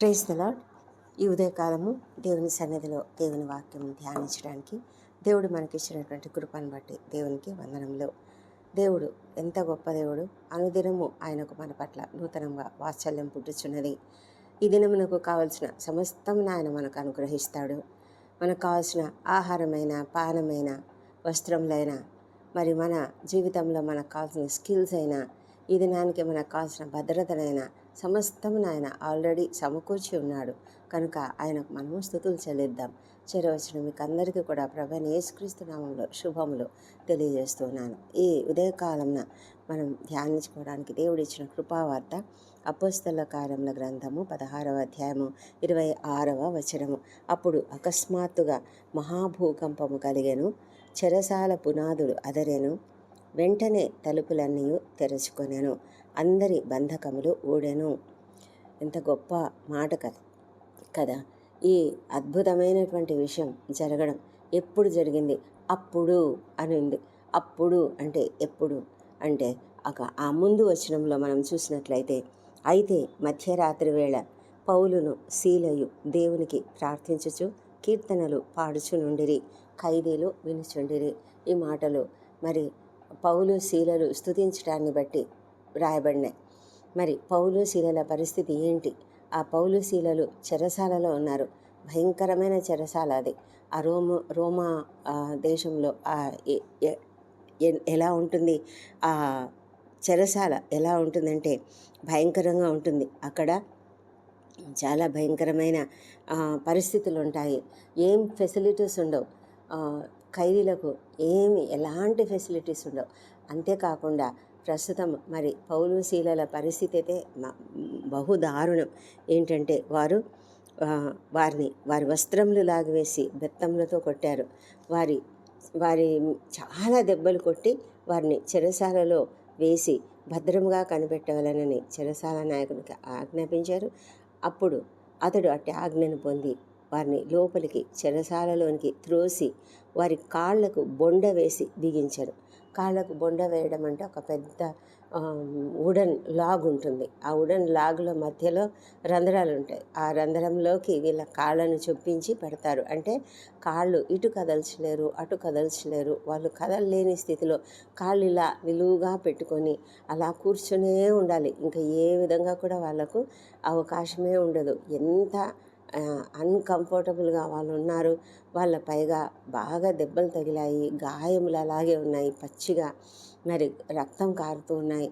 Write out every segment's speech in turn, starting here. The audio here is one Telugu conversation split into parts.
ప్రేజ్ ద లాడ్ ఈ ఉదయకాలము దేవుని సన్నిధిలో దేవుని వాక్యం ధ్యానించడానికి దేవుడు మనకిచ్చినటువంటి కృపను బట్టి దేవునికి వందనములు. దేవుడు ఎంత గొప్ప దేవుడు. అనుదినము ఆయనకు మన పట్ల నూతనంగా వాత్సల్యం పుట్టుచున్నది. ఈ దినమునకు కావలసిన సమస్తం ఆయన మనకు అనుగ్రహిస్తాడు. మనకు కావాల్సిన ఆహారమైన పానమైన వస్త్రములైన మరి మన జీవితంలో మనకు కావాల్సిన స్కిల్స్ అయినా ఈ దినానికి మనకు కావాల్సిన భద్రతనైనా సమస్తమును ఆయన ఆల్రెడీ సమకూర్చి ఉన్నాడు. కనుక ఆయనకు మనము స్థుతులు చెల్లిద్దాం. చేరవచ్చిన మీకు అందరికీ కూడా ప్రభని యేసుక్రీస్తు నామంలో శుభములు తెలియజేస్తున్నాను. ఈ ఉదయకాలంన మనం ధ్యానించుకోవడానికి దేవుడు ఇచ్చిన కృపావార్త అపోస్తల కార్యముల గ్రంథము పదహారవ అధ్యాయము ఇరవై ఆరవ వచనము. అప్పుడు అకస్మాత్తుగా మహాభూకంపము కలిగెను చెరసాల పునాదులు అదరెను వెంటనే తలుపులన్నీ తెరుచుకొనెను. అందరి బంధకములు ఊడెను. ఎంత గొప్ప మాట కదా కదా? ఈ అద్భుతమైనటువంటి విషయం జరగడం ఎప్పుడు జరిగింది? అప్పుడు అని ఉంది. అప్పుడు అంటే ఎప్పుడు? అంటే ఒక ఆ ముందు వచనంలో మనం చూసినట్లయితే అయితే మధ్యరాత్రి వేళ పౌలును శీలయు దేవునికి ప్రార్థించుచు కీర్తనలు పాడుచునుండిరి ఖైదీలు వినుచుండిరి. ఈ మాటలు మరి పౌలు శీలలు స్థుతించడాన్ని బట్టి రాయబడినాయి. మరి పౌలు శీలల పరిస్థితి ఏంటి? ఆ పౌలు శీలలు చెరసాలలో ఉన్నారు. భయంకరమైన చెరసాల అది. ఆ రోమ రోమా దేశంలో ఎలా ఉంటుంది? ఆ చెరసాల ఎలా ఉంటుందంటే భయంకరంగా ఉంటుంది. అక్కడ చాలా భయంకరమైన పరిస్థితులు ఉంటాయి ఏం ఫెసిలిటీస్ ఉండవు. ఖైదీలకు ఏమి ఎలాంటి ఫెసిలిటీస్ ఉండవు. అంతేకాకుండా ప్రస్తుతం మరి పౌలు శీలల పరిస్థితి అయితే బహు దారుణం. ఏంటంటే వారు వారిని వారి వస్త్రములు లాగివేసి బెత్తంలతో కొట్టారు. వారి వారి చాలా దెబ్బలు కొట్టి వారిని చెరసాలలో వేసి భద్రంగా కనిపెట్టవలనని చెరసాల నాయకునికి ఆజ్ఞాపించారు. అప్పుడు అతడు అట్టి ఆజ్ఞను పొంది వారిని లోపలికి చెరసాలలోనికి త్రోసి వారి కాళ్ళకు బొండ వేసి బిగించారు కాళ్ళకు బొండ వేయడం అంటే ఒక పెద్ద వుడన్ లాగ్ ఉంటుంది. ఆ వుడన్ లాగ్లో మధ్యలో రంధ్రాలు ఉంటాయి. ఆ రంధ్రంలోకి వీళ్ళ కాళ్ళను చొప్పించి పెడతారు. అంటే కాళ్ళు ఇటు కదల్చలేరు అటు కదల్చలేరు. వాళ్ళు కదలలేని స్థితిలో కాళ్ళు ఇలా నిలువుగా పెట్టుకొని అలా కూర్చునే ఉండాలి. ఇంకా ఏ విధంగా కూడా వాళ్ళకు అవకాశమే ఉండదు. ఎంత అన్కంఫర్టబుల్గా వాళ్ళు ఉన్నారు. వాళ్ళ పైగా బాగా దెబ్బలు తగిలాయి గాయములు అలాగే ఉన్నాయి పచ్చిగా. మరి రక్తం కారుతూ ఉన్నాయి.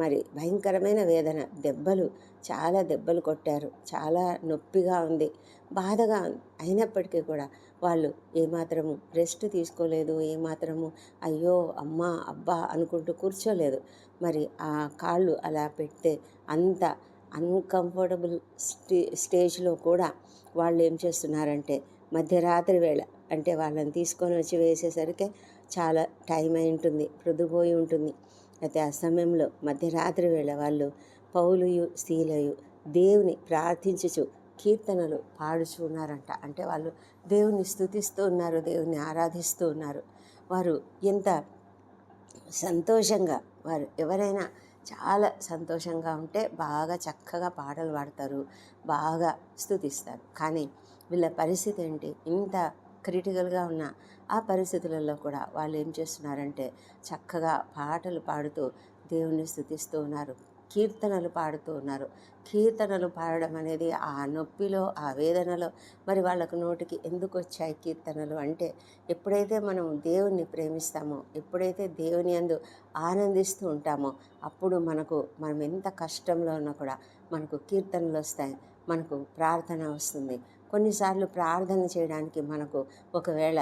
మరి భయంకరమైన వేదన దెబ్బలు చాలా దెబ్బలు కొట్టారు. చాలా నొప్పిగా ఉంది. బాధగా అయినప్పటికీ కూడా వాళ్ళు ఏమాత్రము రెస్ట్ తీసుకోలేదు ఏమాత్రము అయ్యో అమ్మా అబ్బా అనుకుంటూ కూర్చోలేదు. మరి ఆ కాళ్ళు అలా పెడితే అంత అన్కంఫర్టబుల్ స్టే స్టేజ్లో కూడా వాళ్ళు ఏం చేస్తున్నారంటే మధ్యరాత్రి వేళ అంటే వాళ్ళని తీసుకొని వచ్చి వేసేసరికి చాలా టైం అయి ఉంటుంది ప్రొద్దుపోయి ఉంటుంది. అయితే ఆ సమయంలో మధ్యరాత్రి వేళ వాళ్ళు పౌలుయు స్త్రీలయు దేవుని ప్రార్థించుచు కీర్తనలు పాడుచు ఉన్నారంట. అంటే వాళ్ళు దేవుని స్థుతిస్తూ ఉన్నారు దేవుని ఆరాధిస్తూ ఉన్నారు. వారు ఎంత సంతోషంగా వారు ఎవరైనా చాలా సంతోషంగా ఉంటే బాగా చక్కగా పాటలు పాడతారు బాగా స్తుతిస్తారు కానీ వీళ్ళ పరిస్థితి ఏంటి? ఇంత క్రిటికల్గా ఉన్న ఆ పరిస్థితులలో కూడా వాళ్ళు ఏం చేస్తున్నారంటే చక్కగా పాటలు పాడుతూ దేవుణ్ణి స్థుతిస్తూ ఉన్నారు. కీర్తనలు పాడుతూ ఉన్నారు. కీర్తనలు పాడడం అనేది ఆ నొప్పిలో ఆ వేదనలో మరి వాళ్ళకు నోటికి ఎందుకు వచ్చాయి కీర్తనలు అంటే ఎప్పుడైతే మనం దేవుణ్ణి ప్రేమిస్తామో ఎప్పుడైతే దేవుని అందు ఆనందిస్తూ ఉంటామో అప్పుడు మనకు మనం ఎంత కష్టంలో ఉన్నా కూడా మనకు కీర్తనలు వస్తాయి మనకు ప్రార్థన వస్తుంది. కొన్నిసార్లు ప్రార్థన చేయడానికి మనకు ఒకవేళ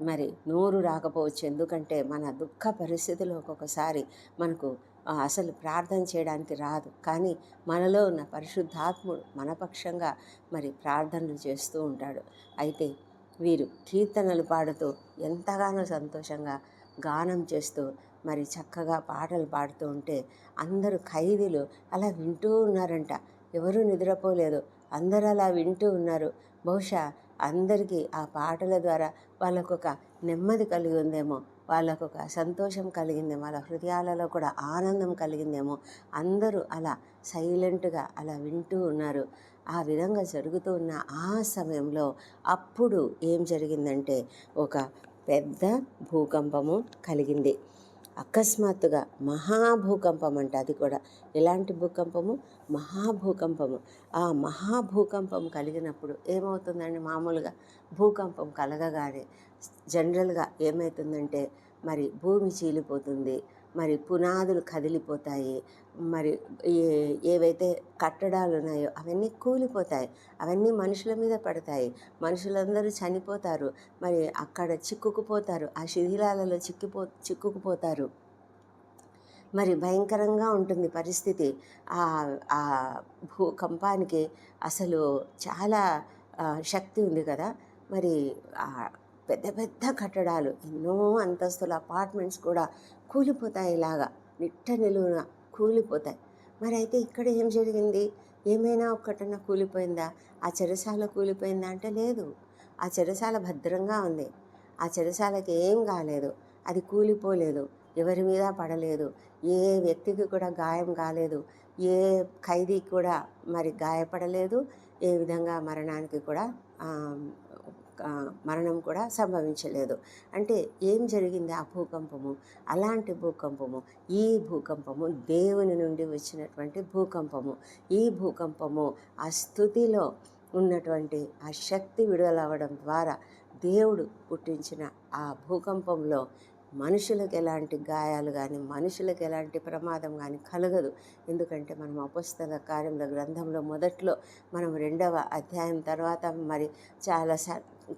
మరి నోరు రాకపోవచ్చు. ఎందుకంటే మన దుఃఖ పరిస్థితిలో ఒక్కొక్కసారి మనకు అసలు ప్రార్థన చేయడానికి రాదు. కానీ మనలో ఉన్న పరిశుద్ధాత్ముడు మనపక్షంగా మరి ప్రార్థనలు చేస్తూ ఉంటాడు. అయితే వీరు కీర్తనలు పాడుతూ ఎంతగానో సంతోషంగా గానం చేస్తూ మరి చక్కగా పాటలు పాడుతూ ఉంటే అందరూ ఖైదీలు అలా వింటూ ఉన్నారంట. ఎవరూ నిద్రపోలేదు. అందరూ అలా వింటూ ఉన్నారు. బహుశా అందరికీ ఆ పాటల ద్వారా వాళ్ళకొక నెమ్మది కలిగి ఉందేమో వాళ్ళకొక సంతోషం కలిగిందేమో వాళ్ళ హృదయాలలో కూడా ఆనందం కలిగిందేమో. అందరూ అలా సైలెంట్గా అలా వింటూ ఉన్నారు. ఆ విధంగా జరుగుతూ ఉన్న ఆ సమయంలో అప్పుడు ఏం జరిగిందంటే ఒక పెద్ద భూకంపము కలిగింది. అకస్మాత్తుగా మహాభూకంపం అంట అది కూడా ఎలాంటి భూకంపము? మహాభూకంపము. ఆ మహాభూకంపం కలిగినప్పుడు ఏమవుతుందండి మామూలుగా? భూకంపం కలగగానే జనరల్గా ఏమవుతుందంటే మరి భూమి చీలిపోతుంది మరి పునాదులు కదిలిపోతాయి మరి ఏ ఏవైతే కట్టడాలు ఉన్నాయో అవన్నీ కూలిపోతాయి అవన్నీ మనుషుల మీద పడతాయి మనుషులందరూ చనిపోతారు మరి అక్కడ చిక్కుకుపోతారు ఆ శిథిలాలలో చిక్కిపో చిక్కుకుపోతారు. మరి భయంకరంగా ఉంటుంది పరిస్థితి. ఆ ఆ భూకంపానికి అసలు చాలా శక్తి ఉంది కదా. మరి పెద్ద పెద్ద కట్టడాలు ఎన్నో అంతస్తుల అపార్ట్మెంట్స్ కూడా కూలిపోతాయి ఇలాగా. నిట్ట నిలువున కూలిపోతాయి. మరి అయితే ఇక్కడ ఏం జరిగింది? ఏమైనా ఒక్కటన్నా కూలిపోయిందా? ఆ చెరసాల కూలిపోయిందా అంటే లేదు. ఆ చెరసాల భద్రంగా ఉంది. ఆ చెరసాలకి ఏం కాలేదు. అది కూలిపోలేదు. ఎవరి మీద పడలేదు. ఏ వ్యక్తికి కూడా గాయం కాలేదు. ఏ ఖైదీ కూడా మరి గాయపడలేదు. ఏ విధంగా మరణానికి కూడా మరణం కూడా సంభవించలేదు. అంటే ఏం జరిగింది ఆ భూకంపము? అలాంటి భూకంపము ఈ భూకంపము దేవుని నుండి వచ్చినటువంటి భూకంపము. ఈ భూకంపము ఆ స్థుతిలో ఉన్నటువంటి ఆ శక్తి విడుదలవ్వడం ద్వారా దేవుడు పుట్టించిన ఆ భూకంపంలో మనుషులకు ఎలాంటి గాయాలు కానీ మనుషులకు ఎలాంటి ప్రమాదం కానీ కలగదు. ఎందుకంటే మనం అపుస్తక కార్యంలో గ్రంథంలో మొదట్లో మనం రెండవ అధ్యాయం తర్వాత మరి చాలా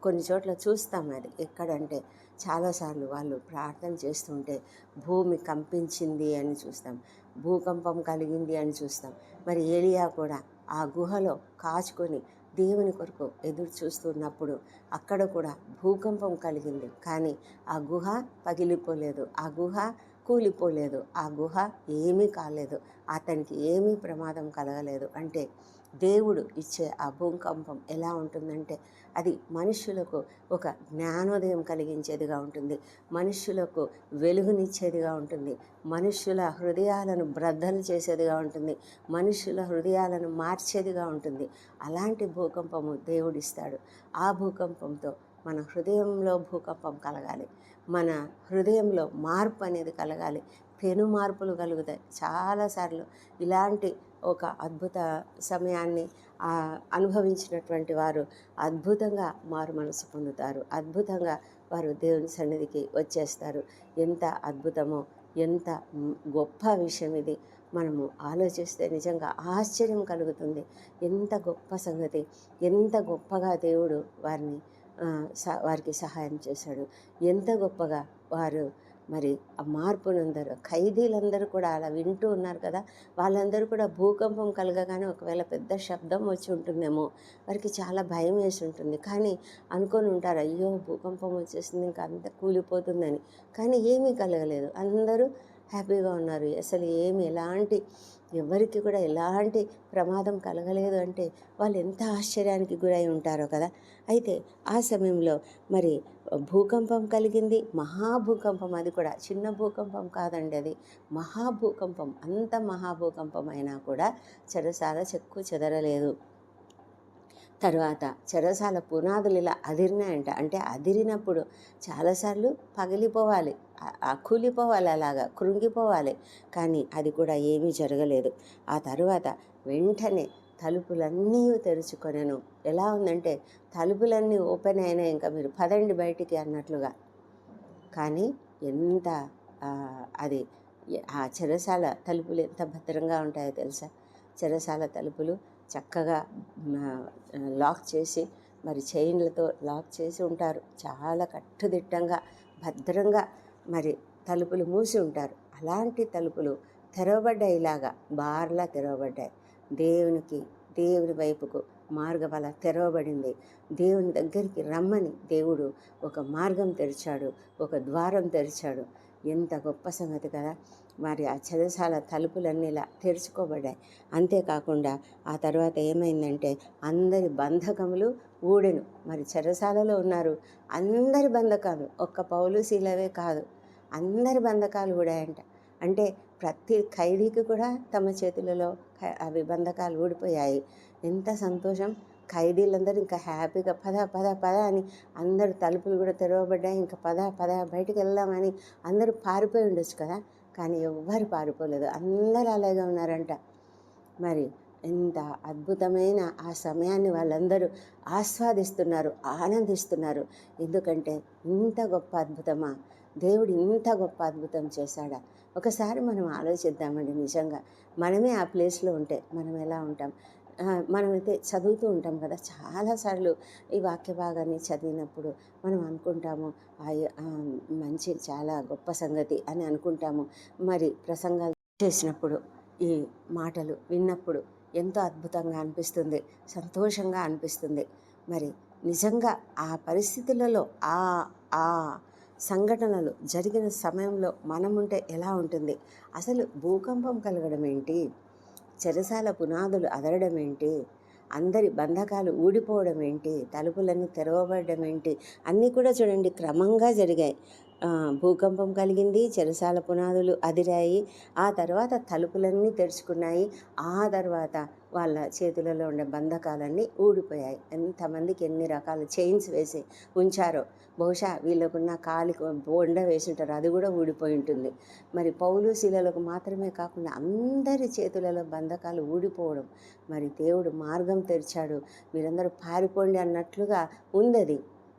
కొన్ని చోట్ల చూస్తాం అది ఎక్కడంటే చాలాసార్లు వాళ్ళు ప్రార్థన చేస్తుంటే భూమి కంపించింది అని చూస్తాం భూకంపం కలిగింది అని చూస్తాం. మరి ఏలియా కూడా ఆ గుహలో కాచుకొని దేవుని కొరకు ఎదురు చూస్తున్నప్పుడు అక్కడ కూడా భూకంపం కలిగింది. కానీ ఆ గుహ పగిలిపోలేదు ఆ గుహ కూలిపోలేదు ఆ గుహ ఏమీ కాలేదు అతనికి ఏమీ ప్రమాదం కలగలేదు అంటే దేవుడు ఇచ్చే ఆ భూకంపం ఎలా ఉంటుందంటే అది మనుషులకు ఒక జ్ఞానోదయం కలిగించేదిగా ఉంటుంది. మనుషులకు వెలుగునిచ్చేదిగా ఉంటుంది. మనుషుల హృదయాలను బ్రద్దలు చేసేదిగా ఉంటుంది. మనుషుల హృదయాలను మార్చేదిగా ఉంటుంది. అలాంటి భూకంపము దేవుడిస్తాడు. ఆ భూకంపంతో మన హృదయంలో భూకంపం కలగాలి. మన హృదయంలో మార్పు అనేది కలగాలి. పెను మార్పులు కలుగుతాయి. చాలాసార్లు ఇలాంటి ఒక అద్భుత సమయాన్ని అనుభవించినటువంటి వారు అద్భుతంగా మారు మనసు పొందుతారు. అద్భుతంగా వారు దేవుని సన్నిధికి వచ్చేస్తారు. ఎంత అద్భుతమో ఎంత గొప్ప విషయం ఇది. మనము ఆలోచిస్తే నిజంగా ఆశ్చర్యం కలుగుతుంది. ఎంత గొప్ప సంగతి ఎంత గొప్పగా దేవుడు వారిని స- వారికి సహాయం చేశాడు. ఎంత గొప్పగా వారు మరి ఆ మార్పునందరూ ఖైదీలందరూ కూడా అలా వింటూ ఉన్నారు కదా! వాళ్ళందరూ కూడా భూకంపం కలగగానే ఒకవేళ పెద్ద శబ్దం వచ్చి ఉంటుందేమో వారికి చాలా భయం వేసి ఉంటుంది. కానీ అనుకొని ఉంటారు అయ్యో భూకంపం వచ్చేసింది ఇంకా అంత కూలిపోతుందని. కానీ ఏమీ కలగలేదు. అందరూ హ్యాపీగా ఉన్నారు. అసలు ఏమి ఎలాంటి ఎవరికి కూడా ఎలాంటి ప్రమాదం కలగలేదు అంటే వాళ్ళు ఎంత ఆశ్చర్యానికి గురై ఉంటారో కదా. అయితే ఆ సమయంలో మరి భూకంపం కలిగింది మహాభూకంపం అది కూడా. చిన్న భూకంపం కాదండి అది. మహాభూకంపం అంత మహాభూకంపం అయినా కూడా చెరసాల చెక్కు చెదరలేదు. తర్వాత చెరసాల పునాదులు ఇలా అదిరినాయంట. అంటే అదిరినప్పుడు చాలాసార్లు పగిలిపోవాలి. ఆ- కూలిపోవాలి అలాగా కృంగిపోవాలి. కానీ అది కూడా ఏమీ జరగలేదు. ఆ తర్వాత వెంటనే తలుపులన్నీ తెరుచుకొనెను. ఎలా ఉందంటే తలుపులన్నీ ఓపెన్ అయినాయి ఇంకా మీరు పదండి బయటికి అన్నట్లుగా. కానీ ఎంత అది ఆ చెరసాల తలుపులు ఎంత భద్రంగా ఉంటాయో తెలుసా? చెరసాల తలుపులు చక్కగా లాక్ చేసి మరి చైన్లతో లాక్ చేసి ఉంటారు. చాలా కట్టుదిట్టంగా భద్రంగా మరి తలుపులు మూసి ఉంటారు. అలాంటి తలుపులు తెరవబడ్డాయిలాగా బార్లా తెరవబడ్డాయి. దేవునికి దేవుని వైపుకు మార్గం అలా తెరవబడింది. దేవుని దగ్గరికి రమ్మని దేవుడు ఒక మార్గం తెరిచాడు ఒక ద్వారం తెరిచాడు. ఎంత గొప్ప సంగతి కదా! మరి ఆ చెరసాల తలుపులన్నీ ఇలా తెరుచుకోబడ్డాయి. అంతేకాకుండా ఆ తర్వాత ఏమైందంటే అందరి బంధకములు ఊడెను. మరి చెరసాలలో ఉన్నారు అందరి బంధకాలు. ఒక్క పౌలు శీలవే కాదు. అందరి బంధకాలు ఊడాయంట. అంటే ప్రతి ఖైదీకి కూడా తమ చేతులలో అవి బంధకాలు ఊడిపోయాయి. ఎంత సంతోషం. ఖైదీలందరూ ఇంకా హ్యాపీగా పద పద పద అని అందరు తలుపులు కూడా తెరవబడ్డాయి. ఇంకా పద పద బయటికి వెళ్దామని అందరూ పారిపోయి ఉండొచ్చు కదా. కానీ ఎవ్వరు పారిపోలేదు. అందరూ అలాగే ఉన్నారంట. మరి ఎంత అద్భుతమైన ఆ సమయాన్ని వాళ్ళందరూ ఆస్వాదిస్తున్నారు ఆనందిస్తున్నారు. ఎందుకంటే ఇంత గొప్ప అద్భుతమా? దేవుడు ఇంత గొప్ప అద్భుతం చేశాడా? ఒకసారి మనం ఆలోచిద్దామండి నిజంగా. మనమే ఆ ప్లేస్లో ఉంటే మనం ఎలా ఉంటాం? మనమైతే చదువుతూ ఉంటాం కదా. చాలాసార్లు ఈ వాక్య భాగాన్ని చదివినప్పుడు మనం అనుకుంటాము ఆ, మంచి చాలా గొప్ప సంగతి అని అనుకుంటాము. మరి ప్రసంగాలు చేసినప్పుడు ఈ మాటలు విన్నప్పుడు ఎంతో అద్భుతంగా అనిపిస్తుంది సంతోషంగా అనిపిస్తుంది. మరి నిజంగా ఆ పరిస్థితులలో ఆ ఆ సంఘటనలు జరిగిన సమయంలో మనం ఉంటే ఎలా ఉంటుంది? అసలు భూకంపం కలగడం ఏంటి? చెరసాల పునాదులు అదరడం ఏంటి? అందరి బంధకాలు ఊడిపోవడం ఏంటి? తలుపులన్నీ తెరవబడడం ఏంటి? అన్నీ కూడా చూడండి క్రమంగా జరిగాయి. భూకంపం కలిగింది చెరసాల పునాదులు అదిరాయి. ఆ తర్వాత తలుపులన్నీ తెరుచుకున్నాయి. ఆ తర్వాత వాళ్ళ చేతులలో ఉండే బంధకాలన్నీ ఊడిపోయాయి. ఎంతమందికి ఎన్ని రకాల చైన్స్ వేసి ఉంచారో. బహుశా వీళ్ళకున్న కాలికి బొండ వేసి ఉంటారు అది కూడా ఊడిపోయి ఉంటుంది. మరి పౌలు శీలలకు మాత్రమే కాకుండా అందరి చేతులలో బంధకాలు ఊడిపోవడం. మరి దేవుడు మార్గం తెరిచాడు. మీరందరూ పారిపోండి అన్నట్లుగా ఉంది అది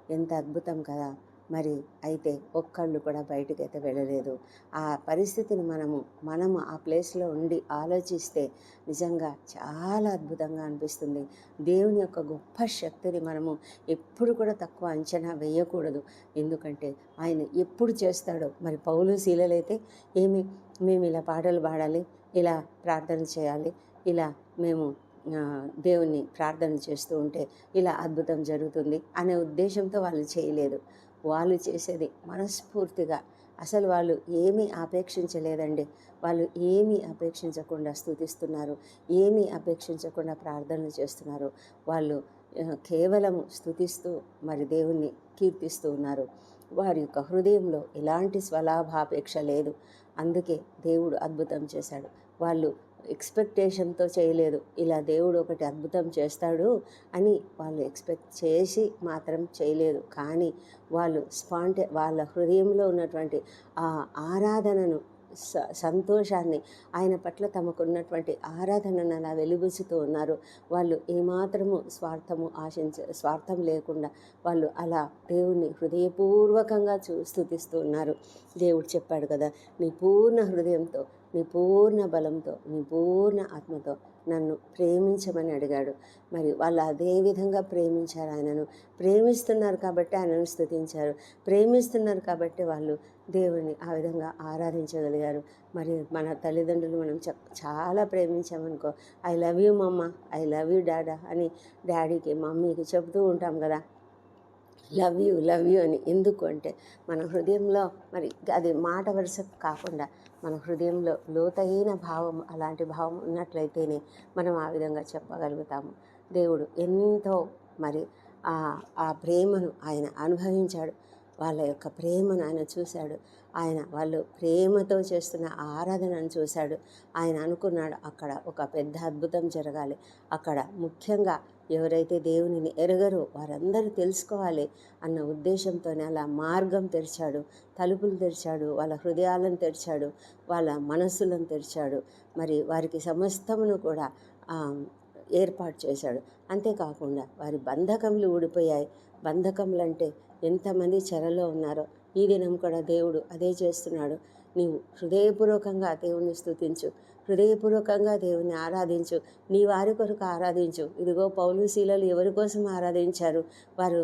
ఎంత అద్భుతం కదా! మరి అయితే ఒక్కళ్ళు కూడా బయటకు అయితే వెళ్ళలేదు. ఆ పరిస్థితిని మనము మనము ఆ ప్లేస్లో ఉండి ఆలోచిస్తే నిజంగా చాలా అద్భుతంగా అనిపిస్తుంది. దేవుని యొక్క గొప్ప శక్తిని మనము ఎప్పుడు కూడా తక్కువ అంచనా వేయకూడదు. ఎందుకంటే ఆయన ఎప్పుడు చేస్తాడో మరి పౌలు శీలలైతే ఏమి మేము ఇలా పాటలు పాడాలి ఇలా ప్రార్థన చేయాలి ఇలా మేము దేవుణ్ణి ప్రార్థన చేస్తూ ఉంటే ఇలా అద్భుతం జరుగుతుంది అనే ఉద్దేశంతో వాళ్ళు చేయలేదు. వాళ్ళు చేసేది మనస్ఫూర్తిగా. అసలు వాళ్ళు ఏమీ ఆపేక్షించలేదండి వాళ్ళు ఏమీ అపేక్షించకుండా స్థుతిస్తున్నారు ఏమీ అపేక్షించకుండా ప్రార్థనలు చేస్తున్నారు. వాళ్ళు కేవలము స్థుతిస్తూ మరి దేవుణ్ణి కీర్తిస్తూ ఉన్నారు. వారి యొక్క హృదయంలో ఎలాంటి స్వలాభాపేక్ష లేదు. అందుకే దేవుడు అద్భుతం చేశాడు. వాళ్ళు ఎక్స్పెక్టేషన్తో చేయలేదు. ఇలా దేవుడు ఒకటి అద్భుతం చేస్తాడు అని వాళ్ళు ఎక్స్పెక్ట్ చేసి మాత్రం చేయలేదు. కానీ వాళ్ళు స్పాంటే వాళ్ళ హృదయంలో ఉన్నటువంటి ఆ ఆరాధనను స సంతోషాన్ని ఆయన పట్ల తమకున్నటువంటి ఆరాధనను అలా వెలుగుసుతూ ఉన్నారు. వాళ్ళు ఏమాత్రము స్వార్థము ఆశించ స్వార్థం లేకుండా వాళ్ళు అలా దేవుణ్ణి హృదయపూర్వకంగా చూ స్థుతిస్తూ ఉన్నారు. దేవుడు చెప్పాడు కదా నీ పూర్ణ హృదయంతో నీ పూర్ణ బలంతో నీ పూర్ణ ఆత్మతో నన్ను ప్రేమించమని అడిగాడు. మరి వాళ్ళు అదే విధంగా ప్రేమించారు ఆయనను. ప్రేమిస్తున్నారు కాబట్టి ఆయనను స్థుతించారు ప్రేమిస్తున్నారు కాబట్టి వాళ్ళు దేవుని ఆ విధంగా ఆరాధించగలిగారు. మరి మన తల్లిదండ్రులు మనం చ చాలా ప్రేమించామనుకో I love you mamma I love you డాడా అని డాడీకి మమ్మీకి చెబుతూ ఉంటాం కదా లవ్ యూ లవ్ యూ అని ఎందుకు అంటే మన హృదయంలో మరి అది మాట వరుస కాకుండా మన హృదయంలో లోతైన భావం అలాంటి భావం ఉన్నట్లయితేనే మనం ఆ విధంగా చెప్పగలుగుతాము. దేవుడు ఎంతో మరి ఆ ప్రేమను ఆయన అనుభవించాడు. వాళ్ళ యొక్క ప్రేమను ఆయన చూశాడు. ఆయన వాళ్ళు ప్రేమతో చేస్తున్న ఆరాధనను చూశాడు. ఆయన అనుకున్నాడు అక్కడ ఒక పెద్ద అద్భుతం జరగాలి. అక్కడ ముఖ్యంగా ఎవరైతే దేవునిని ఎరగరో వారందరూ తెలుసుకోవాలి అన్న ఉద్దేశంతోనే అలా మార్గం తెరిచాడు తలుపులు తెరిచాడు వాళ్ళ హృదయాలను తెరిచాడు వాళ్ళ మనస్సులను తెరిచాడు. మరి వారికి సమస్తమును కూడా ఏర్పాటు చేశాడు. అంతేకాకుండా వారి బంధకములు ఊడిపోయాయి. బంధకములు అంటే ఎంతమంది చెరలో ఉన్నారో ఈ దినం కూడా దేవుడు అదే చేస్తున్నాడు. నీవు హృదయపూర్వకంగా దేవుని స్థుతించు హృదయపూర్వకంగా దేవుని ఆరాధించు. నీ వారి కొరకు ఆరాధించు. ఇదిగో పౌలు శీలలు ఎవరి కోసం ఆరాధించారు? వారు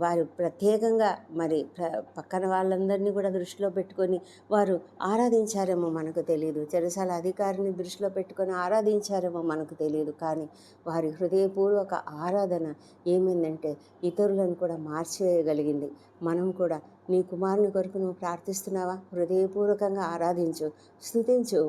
వారు ప్రత్యేకంగా మరి ప్ర పక్కన వాళ్ళందరినీ కూడా దృష్టిలో పెట్టుకొని వారు ఆరాధించారేమో మనకు తెలియదు చెరసాల అధికారిని దృష్టిలో పెట్టుకొని ఆరాధించారేమో మనకు తెలియదు కానీ వారి హృదయపూర్వక ఆరాధన ఏమైందంటే ఇతరులను కూడా మార్చేయగలిగింది. మనం కూడా నీ కుమారుని కొరకు నువ్వు ప్రార్థిస్తున్నావా? హృదయపూర్వకంగా ఆరాధించు స్థుతించు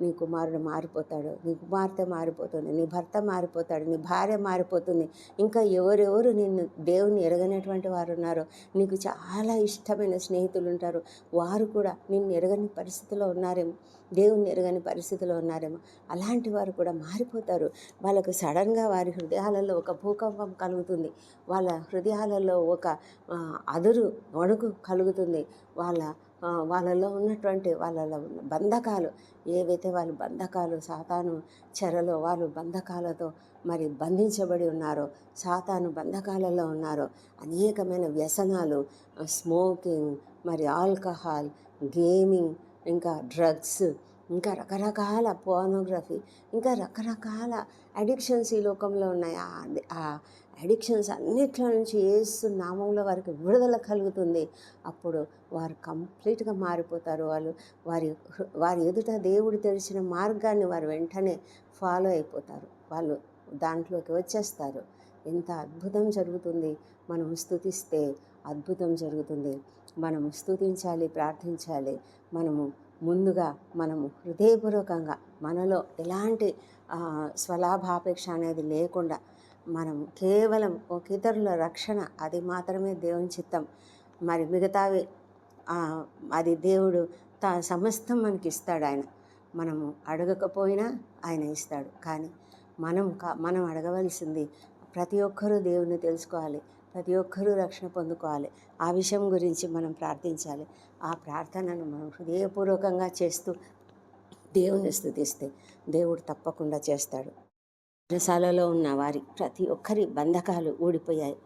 నీ కుమారుడు మారిపోతాడు నీ కుమార్తె మారిపోతుంది నీ భర్త మారిపోతాడు నీ భార్య మారిపోతుంది. ఇంకా ఎవరెవరు నిన్ను దేవుని ఎరగనటువంటి వారు ఉన్నారో నీకు చాలా ఇష్టమైన స్నేహితులు ఉంటారు. వారు కూడా నిన్ను ఎరగని పరిస్థితిలో ఉన్నారేమో దేవుని ఎరగని పరిస్థితిలో ఉన్నారేమో. అలాంటి వారు కూడా మారిపోతారు. వాళ్ళకు సడన్గా వారి హృదయాలలో ఒక భూకంపం కలుగుతుంది. వాళ్ళ హృదయాలలో ఒక అదురు వణుకు కలుగుతుంది. వాళ్ళ వాళ్ళలో ఉన్నటువంటి వాళ్ళలో ఉన్న బంధకాలు ఏవైతే వాళ్ళు బంధకాలు సాతాను చెరలో వాళ్ళు బంధకాలతో మరి బంధించబడి ఉన్నారో సాతాను బంధకాలలో ఉన్నారో అనేకమైన వ్యసనాలు స్మోకింగ్ మరి ఆల్కహాల్ గేమింగ్ ఇంకా డ్రగ్స్ ఇంకా రకరకాల పోర్నోగ్రఫీ ఇంకా రకరకాల అడిక్షన్స్ ఈ లోకంలో ఉన్నాయి. ఆ అడిక్షన్స్ అన్నిట్లో నుంచి ఏసు నామంలో వారికి విడుదల కలుగుతుంది. అప్పుడు వారు కంప్లీట్గా మారిపోతారు. వాళ్ళు వారి హృ- వారి ఎదుట దేవుడు తెరిచిన మార్గాన్ని వారు వెంటనే ఫాలో అయిపోతారు. వాళ్ళు దాంట్లోకి వచ్చేస్తారు. ఎంత అద్భుతం జరుగుతుంది. మనం స్థుతిస్తే అద్భుతం జరుగుతుంది. మనము స్థుతించాలి ప్రార్థించాలి. మనము ముందుగా మనము హృదయపూర్వకంగా మనలో ఎలాంటి స్వలాభాపేక్ష అనేది లేకుండా మనం కేవలం ఒక ఇతరుల రక్షణ అది మాత్రమే దేవుని చిత్తం. మరి మిగతావి అది దేవుడు తా సమస్తం మనకి ఇస్తాడు ఆయన. మనము అడగకపోయినా ఆయన ఇస్తాడు. కానీ మనం కా మనం అడగవలసింది ప్రతి ఒక్కరూ దేవుని తెలుసుకోవాలి. ప్రతి ఒక్కరూ రక్షణ పొందుకోవాలి. ఆ విషయం గురించి మనం ప్రార్థించాలి. ఆ ప్రార్థనను మనం హృదయపూర్వకంగా చేస్తూ దేవుని స్థుతిస్తే దేవుడు తప్పకుండా చేస్తాడు. రసాలలో ఉన్న వారి ప్రతి ఒక్కరి బంధకాలు ఊడిపోయాయి.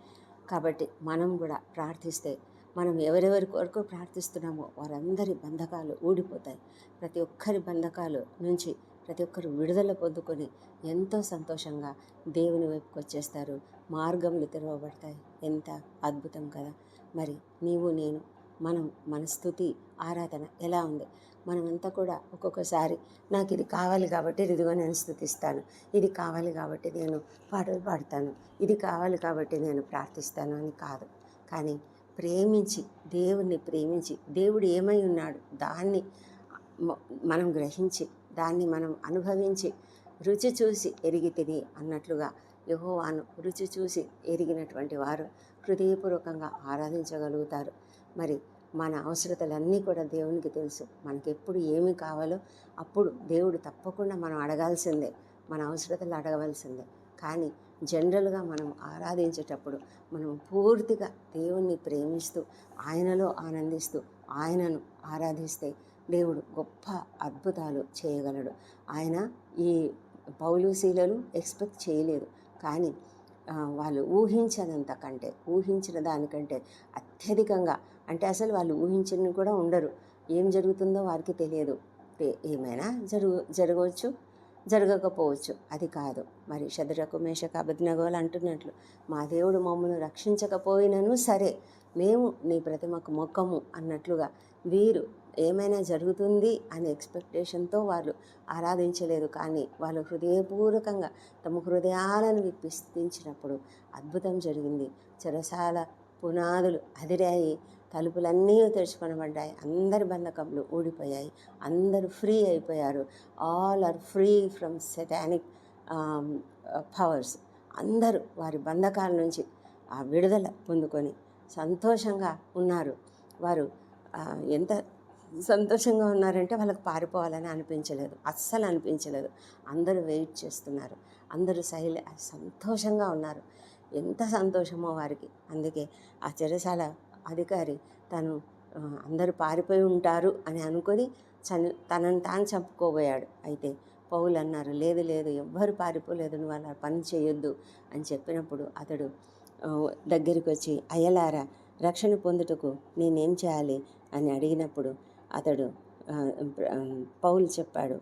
కాబట్టి మనం కూడా ప్రార్థిస్తే మనం ఎవరెవరి కొరకు ప్రార్థిస్తున్నామో వారందరి బంధకాలు ఊడిపోతాయి. ప్రతి ఒక్కరి బంధకాలు నుంచి ప్రతి ఒక్కరు విడుదల పొందుకొని ఎంతో సంతోషంగా దేవుని వైపుకి వచ్చేస్తారు. మార్గములు తెరవబడతాయి. ఎంత అద్భుతం కదా! మరి నీవు నేను మనం మన స్థుతి ఆరాధన ఎలా ఉంది? మనమంతా కూడా ఒక్కొక్కసారి నాకు ఇది కావాలి కాబట్టి ఇదిగో నేను స్థుతిస్తాను. ఇది కావాలి కాబట్టి నేను పాటలు పాడతాను. ఇది కావాలి కాబట్టి నేను ప్రార్థిస్తాను అని కాదు. కానీ ప్రేమించి దేవుణ్ణి ప్రేమించి దేవుడు ఏమై ఉన్నాడు? దాన్ని మనం గ్రహించి దాన్ని మనం అనుభవించి రుచి చూసి ఎరిగి తిని అన్నట్లుగా యహోవాను రుచి చూసి ఎరిగినటువంటి వారు హృదయపూర్వకంగా ఆరాధించగలుగుతారు. మరి మన అవసరతలన్నీ కూడా దేవునికి తెలుసు. మనకి ఎప్పుడు ఏమి కావాలో అప్పుడు దేవుడు తప్పకుండా మనం అడగాల్సిందే. మన అవసరతలు అడగవలసిందే. కానీ జనరల్గా మనం ఆరాధించేటప్పుడు మనం పూర్తిగా దేవుణ్ణి ప్రేమిస్తూ ఆయనలో ఆనందిస్తూ ఆయనను ఆరాధిస్తే దేవుడు గొప్ప అద్భుతాలు చేయగలడు. ఆయన ఈ పౌలుశీలలు ఎక్స్పెక్ట్ చేయలేదు. కానీ వాళ్ళు ఊహించనంత కంటే ఊహించిన దానికంటే అత్యధికంగా అంటే అసలు వాళ్ళు ఊహించని కూడా ఉండరు. ఏం జరుగుతుందో వారికి తెలియదు. ఏమైనా జరుగు జరగవచ్చు జరగకపోవచ్చు. అది కాదు. మరి శదరకు మేషక అబద్నగోలు అంటున్నట్లు మా దేవుడు మమ్మల్ని రక్షించకపోయినను సరే మేము నీ ప్రతిమకు మొక్కము అన్నట్లుగా వీరు ఏమైనా జరుగుతుంది అనే ఎక్స్పెక్టేషన్తో వాళ్ళు ఆరాధించలేదు. కానీ వాళ్ళు హృదయపూర్వకంగా తమ హృదయాలను విప్పిస్తించినప్పుడు అద్భుతం జరిగింది. చెరసాల పునాదులు అదిరాయి. తలుపులన్నీ తెరుచుకొనబడ్డాయి. అందరి బంధకములు ఊడిపోయాయి. అందరూ ఫ్రీ అయిపోయారు. All are free from satanic powers um, అందరూ వారి బంధకాల నుంచి ఆ విడుదల పొందుకొని సంతోషంగా ఉన్నారు. వారు ఎంత సంతోషంగా ఉన్నారంటే వాళ్ళకి పారిపోవాలని అనిపించలేదు. అస్సలు అనిపించలేదు. అందరూ వెయిట్ చేస్తున్నారు. అందరూ శైలి సంతోషంగా ఉన్నారు. ఎంత సంతోషమో వారికి. అందుకే ఆ చెరసాల అధికారి తను అందరూ పారిపోయి ఉంటారు అని అనుకొని చని తనను తాను చంపుకోబోయాడు. అయితే పౌలు అన్నారు లేదు లేదు ఎవ్వరు పారిపోలేదు నువ్వు అలా పని చేయొద్దు అని చెప్పినప్పుడు అతడు దగ్గరికి వచ్చి అయ్యలారా రక్షణ పొందుటకు నేనేం చేయాలి? అని అడిగినప్పుడు అతడు పౌలు చెప్పాడు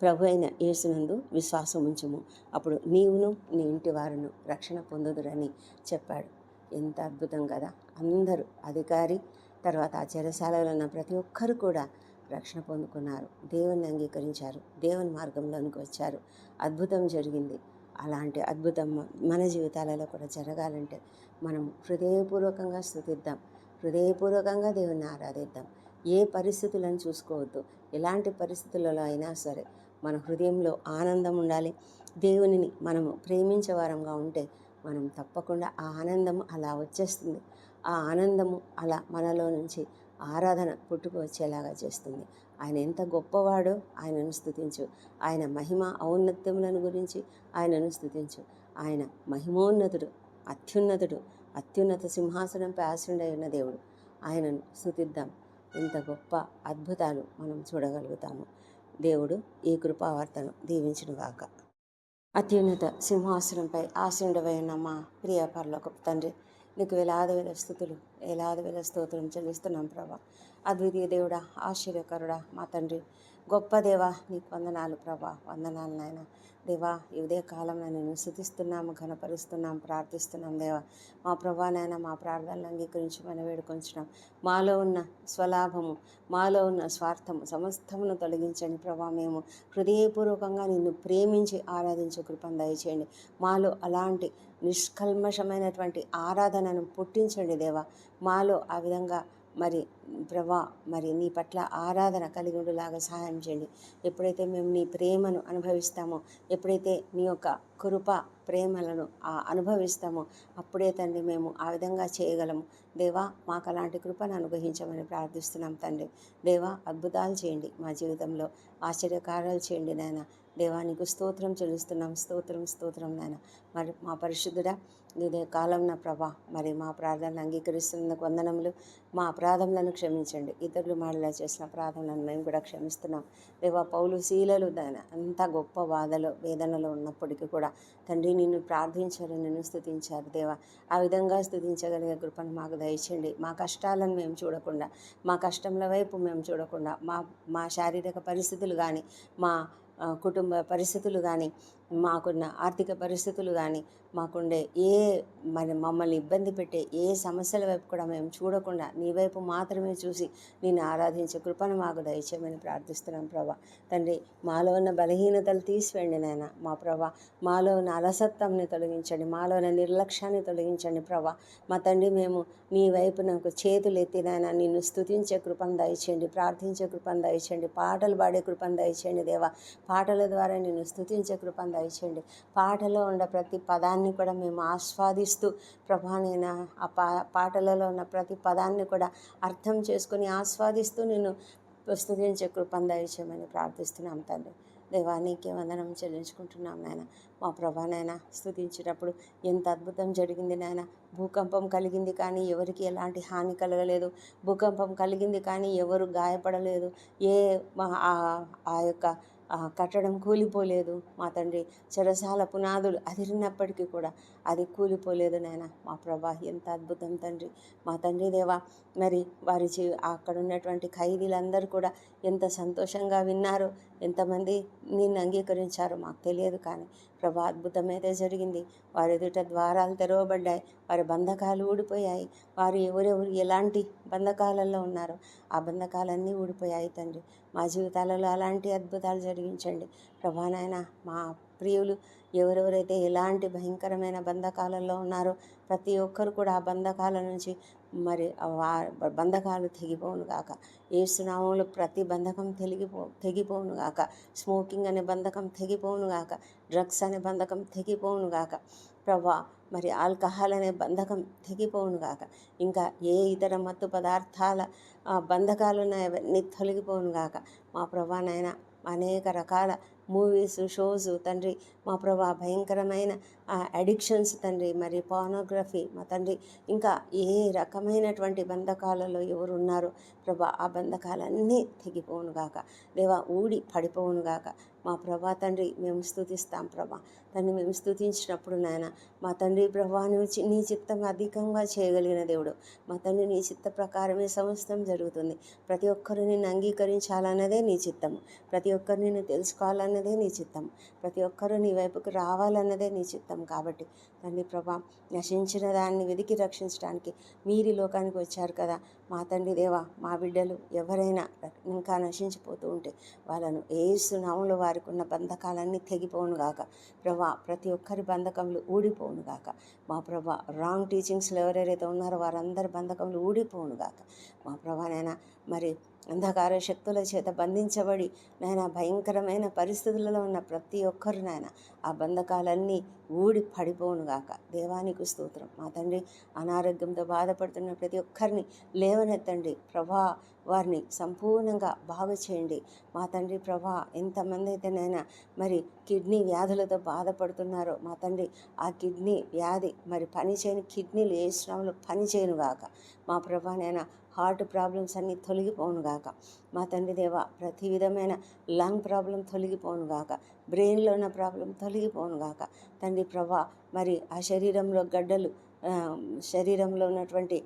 ప్రభు అయిన యేసునందు విశ్వాసం ఉంచుము. అప్పుడు నీవును నీ ఇంటి వారును రక్షణ పొందుదురని చెప్పాడు. ఎంత అద్భుతం కదా! అందరూ అధికారి తర్వాత ఆ చెరసాలలో ఉన్న ప్రతి ఒక్కరు కూడా రక్షణ పొందుకున్నారు. దేవుని అంగీకరించారు. దేవుని మార్గంలోనికి వచ్చారు. అద్భుతం జరిగింది. అలాంటి అద్భుతం మన జీవితాలలో కూడా జరగాలంటే మనం హృదయపూర్వకంగా స్థుతిద్దాం హృదయపూర్వకంగా దేవుణ్ణి ఆరాధిద్దాం. ఏ పరిస్థితులను చూసుకోవద్దు. ఎలాంటి పరిస్థితులలో అయినా సరే మన హృదయంలో ఆనందం ఉండాలి. దేవునిని మనము ప్రేమించే వారంగా ఉంటే మనం తప్పకుండా ఆ ఆనందం అలా వచ్చేస్తుంది. ఆ ఆనందము అలా మనలో నుంచి ఆరాధన పుట్టుకు వచ్చేలాగా చేస్తుంది. ఆయన ఎంత గొప్పవాడో ఆయనను స్థుతించు. ఆయన మహిమ ఔన్నత్యములను గురించి ఆయనను స్థుతించు. ఆయన మహిమోన్నతుడు అత్యున్నతుడు అత్యున్నత సింహాసనంపై ఆశ్రుడై ఉన్న దేవుడు. ఆయనను స్థుతిద్దాం. ఇంత గొప్ప అద్భుతాలు మనం చూడగలుగుతాము. దేవుడు ఈ కృపావార్తను దీవించునుగాక. అత్యున్నత సింహాసనంపై ఆశీనుడవైన మా ప్రియ పరలోకపు తండ్రి నీకు వేలాది వేల స్థుతులు వేలాది వేల స్తోత్రం చెల్లిస్తున్నాం ప్రభా. అద్వితీయ దేవుడా ఆశ్చర్యకరుడా మా తండ్రి. గొప్ప దేవా నీకు వందనాలు ప్రభా వందనాలు నాయన. దేవా ఈ ఉదయ నేను శుతిస్తున్నాము ఘనపరుస్తున్నాం ప్రార్థిస్తున్నాం దేవా. మా ప్రభా నాయన మా ప్రార్థనలు అంగీకరించి మన వేడుకొంచున్నాం. మాలో ఉన్న స్వలాభము మాలో ఉన్న స్వార్థము సమస్తమును తొలగించండి ప్రభా మేము. హృదయపూర్వకంగా నిన్ను ప్రేమించి ఆరాధించే కృపను దయచేయండి. మాలో అలాంటి నిష్కల్మషమైనటువంటి ఆరాధనను పుట్టించండి దేవా. మాలో ఆ విధంగా మరి ప్రభా మరి నీ పట్ల ఆరాధన కలిగి ఉండేలాగా సహాయం చేయండి. ఎప్పుడైతే మేము నీ ప్రేమను అనుభవిస్తామో ఎప్పుడైతే నీ యొక్క కృప ప్రేమలను అనుభవిస్తామో అప్పుడే తండ్రి మేము ఆ విధంగా చేయగలము. దేవా మాకు అలాంటి కృపను అనుగ్రహించమని ప్రార్థిస్తున్నాం తండ్రి. దేవా అద్భుతాలు చేయండి మా జీవితంలో. ఆశ్చర్యకార్యాలు చేయండి నాయన. దేవానికి స్తోత్రం చెల్లిస్తున్నాం. స్తోత్రం స్తోత్రం నాయన. మరి మా పరిశుద్ధుడా ఇదే కాలం నా ప్రభా. మరి మా ప్రార్థనలు అంగీకరిస్తున్నందుకు వందనములు. మా అపరాధములను క్షమించండి. ఇతరులు మాడలా చేసిన ప్రార్థనలను మేము కూడా క్షమిస్తున్నాం. దేవా పౌలు శీలలు దాని అంత గొప్ప బాధలో వేదనలో ఉన్నప్పటికీ కూడా తండ్రి నిన్ను ప్రార్థించారు నిన్ను స్థుతించారు దేవా. ఆ విధంగా స్థుతించగలిగే కృపను మాకు దయచేయండి. మా కష్టాలను మేము చూడకుండా మా కష్టంల వైపు మేము చూడకుండా మా మా శారీరక పరిస్థితులు కానీ మా కుటుంబ పరిస్థితులు కానీ మాకున్న ఆర్థిక పరిస్థితులు కానీ మాకుండే ఏ మరి మమ్మల్ని ఇబ్బంది పెట్టే ఏ సమస్యల వైపు కూడా మేము చూడకుండా నీ వైపు మాత్రమే చూసి నేను ఆరాధించే కృపను మాకు దయచేయమని ప్రార్థిస్తున్నాం ప్రభా. తండ్రి మాలో ఉన్న బలహీనతలు తీసివేయండి నాయన. మా ప్రభా మాలో ఉన్న అలసత్వంని తొలగించండి మాలో ఉన్న నిర్లక్ష్యాన్ని తొలగించండి ప్రభా. మా తండ్రి మేము నీ వైపు నాకు చేతులు ఎత్తినైనా నిన్ను స్తుతించే కృపను దయచేయండి ప్రార్థించే కృపను దయచేయండి పాటలు పాడే కృపను దయచేయండి దేవా. పాటల ద్వారా నిన్ను స్తుతించే కృపను దయచేయండి. పాటలో ఉన్న ప్రతి పదాన్ని కూడా మేము ఆస్వాదిస్తూ ప్రభానైనా ఆ పా పాటలలో ఉన్న ప్రతి పదాన్ని కూడా అర్థం చేసుకొని ఆస్వాదిస్తూ నేను స్తుతించే కృపను దయచేయమని ప్రార్థిస్తున్నాం తండ్రి. దేవానికి వందనం చెల్లించుకుంటున్నాం నాయన. మా ప్రభానైనా స్థుతించేటప్పుడు ఎంత అద్భుతం జరిగింది నాయన. భూకంపం కలిగింది కానీ ఎవరికి ఎలాంటి హాని కలగలేదు. భూకంపం కలిగింది కానీ ఎవరు గాయపడలేదు. ఏ మా- ఆ- ఆ యొక్క కట్టడం కూలిపోలేదు. మా తండ్రి చెరసాల పునాదులు అదిరినప్పటికీ కూడా అది కూలిపోలేదు నాయన. మా ప్రభా ఎంత అద్భుతం తండ్రి. మా తండ్రి దేవా మరి వారి అక్కడ ఉన్నటువంటి ఖైదీలందరూ కూడా ఎంత సంతోషంగా విన్నారు. ఎంతమంది నిన్ను అంగీకరించారో మాకు తెలియదు కానీ ప్రభా అద్భుతమైతే జరిగింది. వారి ఎదుట ద్వారాలు తెరవబడ్డాయి. వారి బంధకాలు ఊడిపోయాయి. వారు ఎవరెవరు ఎలాంటి బంధకాలలో ఉన్నారో ఆ బంధకాలన్నీ ఊడిపోయాయి తండ్రి. మా జీవితాలలో అలాంటి అద్భుతాలు జరిగించండి. ప్రభా మా ప్రియులు ఎవరెవరైతే ఎలాంటి భయంకరమైన బంధకాలలో ఉన్నారో ప్రతి ఒక్కరు కూడా ఆ బంధకాల నుంచి మరి వా- బంధకాలు తెగిపోవును గాక. ఏసునామంలో ప్రతి బంధకం తెగిపో తెగిపోవును గాక. స్మోకింగ్ అనే బంధకం తెగిపోను గాక. డ్రగ్స్ అనే బంధకం తెగిపోవును గాక. ప్రభా మరి ఆల్కహాల్ అనే బంధకం తెగిపోవును గాక. ఇంకా ఏ ఇతర మత్తు పదార్థాల ఆ, బంధకాలు ఉన్నాయో అవన్నీ తొలగిపోవును గాక. మా ప్రభా నాయన అనేక రకాల మూవీస్ షోస్ తండ్రి మా ప్రభా భయంకరమైన అడిక్షన్స్ తండ్రి మరి పార్నోగ్రఫీ మా తండ్రి ఇంకా ఏ రకమైనటువంటి బంధకాలలో ఎవరు ఉన్నారో ప్రభా ఆ బంధకాలన్నీ తెగిపోవును గాక. దేవా ఊడి పడిపోవును గాక. మా ప్రభా తండ్రి మేము స్తుతిస్తాం ప్రభా. తండ్రి మేము స్తుతించినప్పుడు నాయన మా తండ్రి ప్రభా నువ్వు నీ చిత్తం అధికంగా చేయగలిగిన దేవుడు. మా తండ్రి నీ చిత్త ప్రకారమే సమస్తం జరుగుతుంది. ప్రతి ఒక్కరు నిన్ను అంగీకరించాలన్నదే నీ చిత్తము. ప్రతి ఒక్కరు నిన్ను తెలుసుకోవాలన్నదే నీ చిత్తం ప్రతి ఒక్కరు నీ వైపుకు రావాలన్నదే నీ చిత్తం రక్తం కాబట్టి. తండ్రి ప్రభా నశించిన దాన్ని వెతికి రక్షించడానికి మీరు ఈ లోకానికి వచ్చారు కదా. మా తండ్రి దేవా మా బిడ్డలు ఎవరైనా ఇంకా నశించిపోతూ ఉంటే వాళ్ళను ఏసునామంలో వారికి ఉన్న బంధకాలన్నీ తెగిపోను గాక. ప్రభా ప్రతి ఒక్కరి బంధకములు ఊడిపోను గాక. మా ప్రభా రాంగ్ టీచింగ్స్లో ఎవరెవరైతే ఉన్నారో వారందరి బంధకములు ఊడిపోను గాక. మా ప్రభా నైనా మరి అంధకార శక్తుల చేత బంధించబడి నాయన భయంకరమైన పరిస్థితులలో ఉన్న ప్రతి ఒక్కరు నాయన ఆ బంధకాలన్నీ ఊడి పడిపోనుగాక దేవానికి స్తోత్రం. మా తండ్రి అనారోగ్యంతో బాధపడుతున్న ప్రతి ఒక్కరిని లేవనెత్తండి. ప్రభా వారిని సంపూర్ణంగా బాగు చేయండి. మా తండ్రి ప్రభా ఎంతమంది అయితేనైనా మరి కిడ్నీ వ్యాధులతో బాధపడుతున్నారో మా తండ్రి ఆ కిడ్నీ వ్యాధి మరి పని చేయని కిడ్నీలు ఏ శ్రమలు పని చేయను గాక. మా ప్రభానైనా హార్ట్ ప్రాబ్లమ్స్ అన్నీ తొలగిపోను గాక. మా తండ్రి దేవ ప్రతి విధమైన లంగ్ ప్రాబ్లం తొలగిపోను గాక. బ్రెయిన్లో ఉన్న ప్రాబ్లం తొలగిపోను గాక. తండ్రి ప్రభా మరి ఆ శరీరంలో గడ్డలు శరీరంలో ఉన్నటువంటి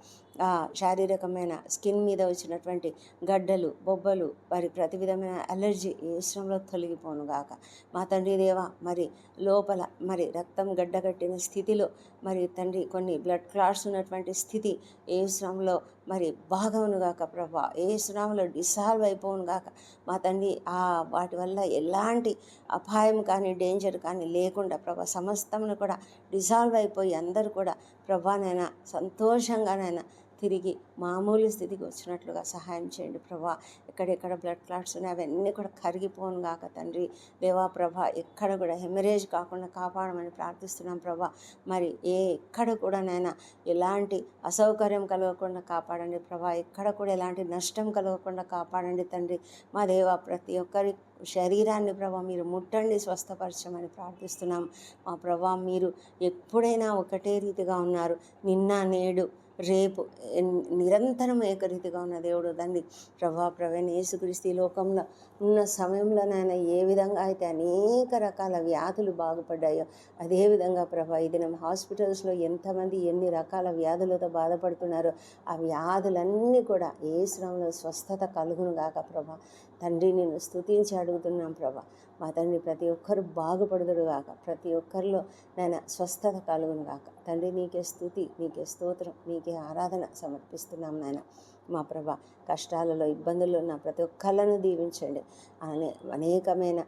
శారీరకమైన స్కిన్ మీద వచ్చినటువంటి గడ్డలు బొబ్బలు మరి ప్రతి విధమైన అలర్జీ ఏ శ్రమంలో తొలగిపోను గాక. మా తండ్రి దేవ మరి లోపల మరి రక్తం గడ్డగట్టిన స్థితిలో మరి తండ్రి కొన్ని బ్లడ్ క్లాట్స్ ఉన్నటువంటి స్థితి ఏ శ్రమంలో మరి బాగవును గాక ప్రభా. ఏ శ్రమంలో డిసాల్వ్ అయిపోవును గాక. మా తండ్రి ఆ వాటి వల్ల ఎలాంటి అపాయం కానీ డేంజర్ కానీ లేకుండా ప్రభా సమస్తమును కూడా డిసాల్వ్ అయిపోయి అందరూ కూడా ప్రభానైనా సంతోషంగానైనా తిరిగి మామూలు స్థితికి వచ్చినట్లుగా సహాయం చేయండి ప్రభా. ఎక్కడెక్కడ బ్లడ్ క్లాట్స్ ఉన్నాయి అవన్నీ కూడా కరిగిపోను గాక తండ్రి. దేవా ప్రభా ఎక్కడ కూడా హెమరేజ్ కాకుండా కాపాడమని ప్రార్థిస్తున్నాం ప్రభా. మరి ఏ ఎక్కడ కూడా నైనా ఎలాంటి అసౌకర్యం కలగకుండా కాపాడండి ప్రభా. ఎక్కడ కూడా ఎలాంటి నష్టం కలగకుండా కాపాడండి తండ్రి. మా దేవా ప్రతి ఒక్కరి శరీరాన్ని ప్రభా మీరు ముట్టండి స్వస్థపరచమని ప్రార్థిస్తున్నాం. మా ప్రభా మీరు ఎప్పుడైనా ఒకటే రీతిగా ఉన్నారు. నిన్న నేడు రేపు నిరంతరం ఏకరీతిగా ఉన్న దేవుడు దాన్ని ప్రభా ప్రవీణ్ యేసుక్రీస్తు ఈ లోకంలో ఉన్న సమయంలో నాయన ఏ విధంగా అయితే అనేక రకాల వ్యాధులు బాగుపడ్డాయో అదేవిధంగా ప్రభా ఈ దినం హాస్పిటల్స్లో ఎంతమంది ఎన్ని రకాల వ్యాధులతో బాధపడుతున్నారో ఆ వ్యాధులన్నీ కూడా ఏ శ్రమంలో స్వస్థత కలుగును గాక ప్రభా. తండ్రి నేను స్తుతించి అడుగుతున్నాం ప్రభా. మా తండ్రి ప్రతి ఒక్కరు బాగుపడదురు గాక. ప్రతి ఒక్కరిలో నాయన స్వస్థత కలుగును గాక. తండ్రి నీకే స్థుతి నీకే స్తోత్రం నీకే ఆరాధన సమర్పిస్తున్నాం నాయన. మా ప్రభ కష్టాలలో ఇబ్బందుల్లో ఉన్న ప్రతి ఒక్కళ్ళను దీవించండి. అనే అనేకమైన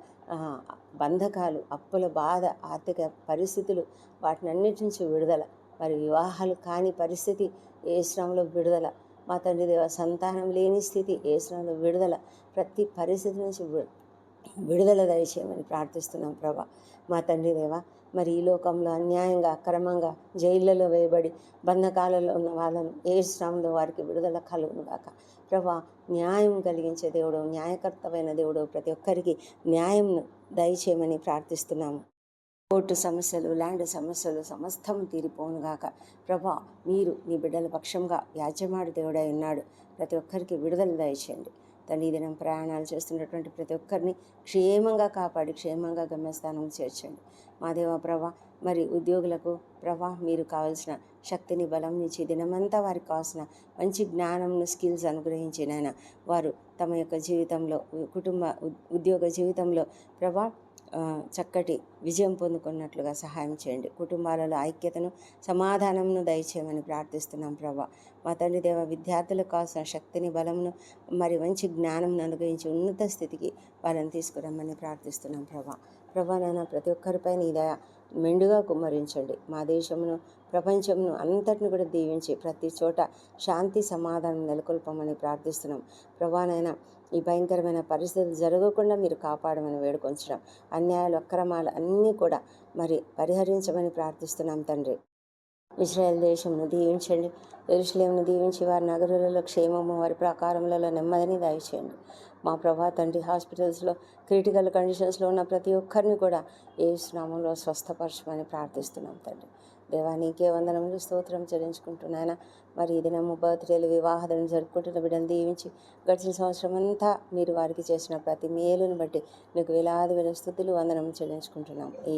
బంధకాలు అప్పుల బాధ ఆర్థిక పరిస్థితులు వాటినన్నిటి నుంచి విడుదల మరి వివాహాలు కాని పరిస్థితి ఏ శ్రమలో విడుదల మా తండ్రి దేవ సంతానం లేని స్థితి ఏ శ్రమలో విడుదల ప్రతి పరిస్థితి నుంచి విడుదల దయచేయమని ప్రార్థిస్తున్నాం ప్రభా. మా తండ్రి దేవా మరి ఈ లోకంలో అన్యాయంగా అక్రమంగా జైళ్ళలో వేయబడి బంధకాలలో ఉన్న వాళ్ళను ఏ శ్రమంలో వారికి విడుదల కలుగును గాక. ప్రభా న్యాయం కలిగించే దేవుడు న్యాయకర్తమైన దేవుడు ప్రతి ఒక్కరికి న్యాయంను దయచేయమని ప్రార్థిస్తున్నాము. కోర్టు సమస్యలు ల్యాండ్ సమస్యలు సమస్తం తీరిపోను గాక. ప్రభా మీరు నీ బిడ్డల పక్షంగా యాజమాడు దేవుడై ఉన్నాడు. ప్రతి ఒక్కరికి విడుదల దయచేయండి. తండ్రి ఈ దినం ప్రయాణాలు చేస్తున్నటువంటి ప్రతి ఒక్కరిని క్షేమంగా కాపాడి క్షేమంగా గమ్యస్థానం చేర్చండి. మా దేవ ప్రభా మరి ఉద్యోగులకు ప్రభా మీరు కావలసిన శక్తిని బలం నుంచి దినమంతా వారికి కావాల్సిన మంచి జ్ఞానంను స్కిల్స్ అనుగ్రహించినైనా వారు తమ యొక్క జీవితంలో కుటుంబ ఉద్యోగ జీవితంలో ప్రభా చక్కటి విజయం పొందుకున్నట్లుగా సహాయం చేయండి. కుటుంబాలలో ఐక్యతను సమాధానంను దయచేయమని ప్రార్థిస్తున్నాం ప్రభా. మా తండ్రి దేవ విద్యార్థులకు కావాల్సిన శక్తిని బలమును మరి మంచి జ్ఞానం అనుగ్రహించి ఉన్నత స్థితికి వాళ్ళని తీసుకురమ్మని ప్రార్థిస్తున్నాం ప్రభా. ప్రభా నాన్న ప్రతి ఒక్కరిపై నీ దయ మెండుగా కుమ్మరించండి. మా దేశమును ప్రపంచమును అంతటిని కూడా దీవించి ప్రతి చోట శాంతి సమాధానం నెలకొల్పమని ప్రార్థిస్తున్నాం. ప్రభానైనా ఈ భయంకరమైన పరిస్థితులు జరగకుండా మీరు కాపాడమని వేడుకొంచడం అన్యాయాలు అక్రమాలు అన్నీ కూడా మరి పరిహరించమని ప్రార్థిస్తున్నాం తండ్రి. ఇజ్రాయెల్ దేశంను దీవించండి. ఎరుషలేమును దీవించి వారి నగరులలో క్షేమము వారి ప్రాకారములలో నెమ్మదిని దయచేయండి. మా ప్రభా తండ్రి హాస్పిటల్స్లో క్రిటికల్ కండిషన్స్లో ఉన్న ప్రతి ఒక్కరిని కూడా ఏ స్నామంలో స్వస్థపరచమని ప్రార్థిస్తున్నాం తండ్రి. దేవా నీకే వందనములు స్తోత్రం చెల్లించుకుంటున్నాయన మరి ఈ దినము బర్త్డేలు వివాహాలను జరుపుకుంటున్న బిడ్డను దీవించి గడిచిన సంవత్సరం అంతా మీరు వారికి చేసిన ప్రతి మేలును బట్టి నీకు వేలాది వేల స్థుతులు వందనం చెల్లించుకుంటున్నాం. ఈ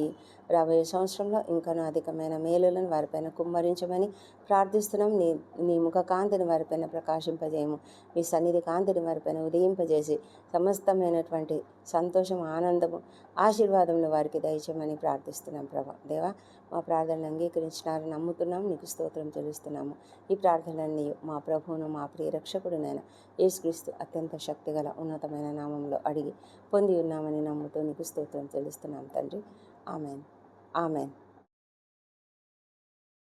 రాబోయే సంవత్సరంలో ఇంకనూ అధికమైన మేలులను వారిపైన కుమ్మరించమని ప్రార్థిస్తున్నాం. నీ నీ ముఖ కాంతిని వారిపైన ప్రకాశింపజేయము. మీ సన్నిధి కాంతిని వారిపైన ఉదయింపజేసి సమస్తమైనటువంటి సంతోషం ఆనందము ఆశీర్వాదములు వారికి దయచేయమని ప్రార్థిస్తున్నాం ప్రభా. దేవా మా ప్రార్థనలు అంగీకరించినారని నమ్ముతున్నాం. నీకు స్తోత్రం చెల్లిస్తున్నాము. ఈ ప్రార్థనలన్నీ మా ప్రభువును మా ప్రియరక్షకుడునైన యేసుక్రీస్తు అత్యంత శక్తిగల ఉన్నతమైన నామంలో అడిగి పొంది ఉన్నామని నమ్ముతూ నీకు స్తోత్రం చెల్లిస్తున్నాం తండ్రి. ఆమెన్. ఆమెన్.